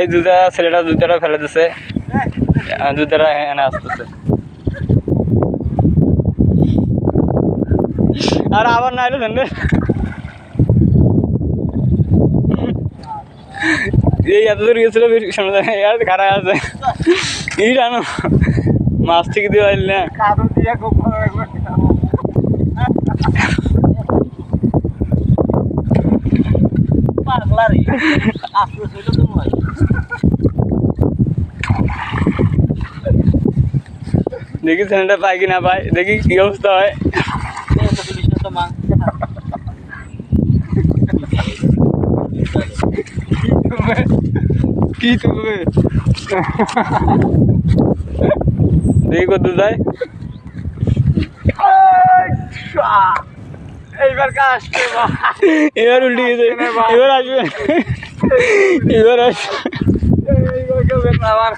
এই জুতা ছেলেটা জুতাটা ফেলে দিছে। জুতাটা এখানে আসতেছে। আর আবার না এলো ধন্যে এই এত দূর গেছিল সামনে আর খারাপ আছে। এই জানো মাছ থেকে দিয়ে না। পাগলা রে দেখি ছেলেটা পাই কি না পাই দেখি কি অবস্থা হয়। কি তুলবে? দেখি কত যায় এইবার কাজতে এবার উল্টে গেছে। এবার আসবে। এবার আসবে। এইবার কেউ আমার